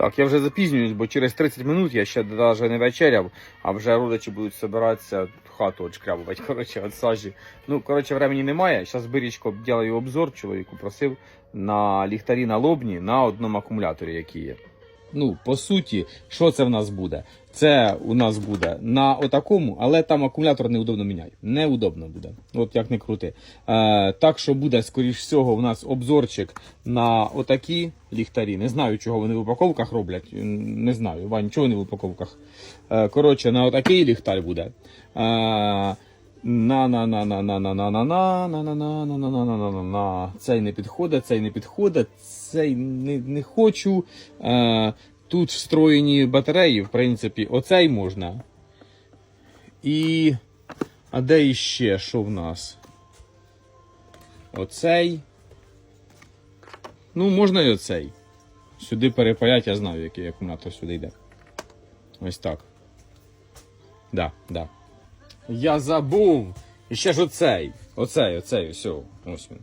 Так, я вже запізнююсь, бо через 30 минут я ще навіть не вечеряв, а вже родичі будуть збиратися хату очкрябувати, коротше, від сажі. Ну, коротше, времени немає. Зараз Бирічко ділаю обзор, чоловіку просив на ліхтарі на лобні на одному акумуляторі, який є. Ну, по суті, що це в нас буде? Це у нас буде на отакому, але там акумулятор неудобно міняє. Неудобно буде. От як не крути. Е, так що буде, скоріш всього, у нас обзорчик на отакі ліхтарі. Не знаю, чого вони в упаковках роблять. Не знаю, Вань, чого вони в упаковках. Е, коротше, на отакий ліхтар буде. Е, на на на на на на на на на на на на на на на на на на цей не підходить, цей не підходить, цей не, не хочу. Тут встроєні батареї, в принципі, оцей можна. І. А де іще що в нас? Оцей. Ну, можна і оцей. Сюди перепаять, я знаю, який акумулятор сюди йде. Ось так. Да, да. Я забув. І ще ж оцей. Оцей, оцей, все. Ось він.